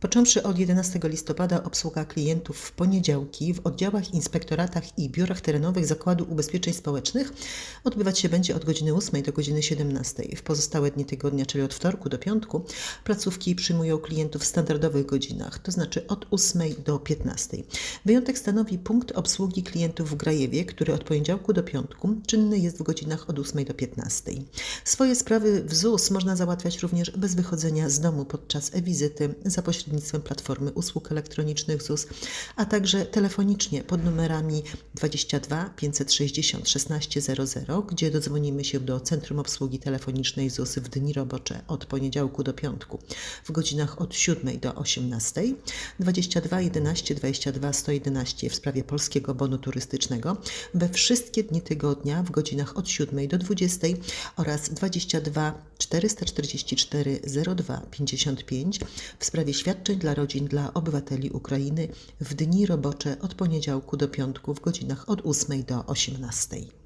Począwszy od 11 listopada obsługa klientów w poniedziałki w oddziałach, inspektoratach i biurach terenowych Zakładu Ubezpieczeń Społecznych odbywać się będzie od godziny 8 do godziny 17. W pozostałe dni tygodnia, czyli od wtorku do piątku, placówki przyjmują klientów w standardowych godzinach, to znaczy od 8 do 15. Wyjątek stanowi punkt obsługi klientów w Grajewie, który od poniedziałku do piątku czynny jest w godzinach od 8 do 15. Swoje sprawy w ZUS można załatwiać również bez wychodzenia z domu podczas e-wizyty za pośrednictwem platformy usług elektronicznych ZUS, a także telefonicznie pod numerami 22 560 1600, gdzie dodzwonimy się do Centrum Obsługi Telefonicznej ZUS w dni robocze od poniedziałku do piątku w godzinach od 7 do 18, 22 11 22 111 w sprawie polskiego bonu turystycznego we wszystkie dni tygodnia w godzinach od 7 do 20 oraz 22 444 02 55 w sprawie świadczeń dla rodzin dla obywateli Ukrainy w dni robocze od poniedziałku do piątku w godzinach od 8 do 18.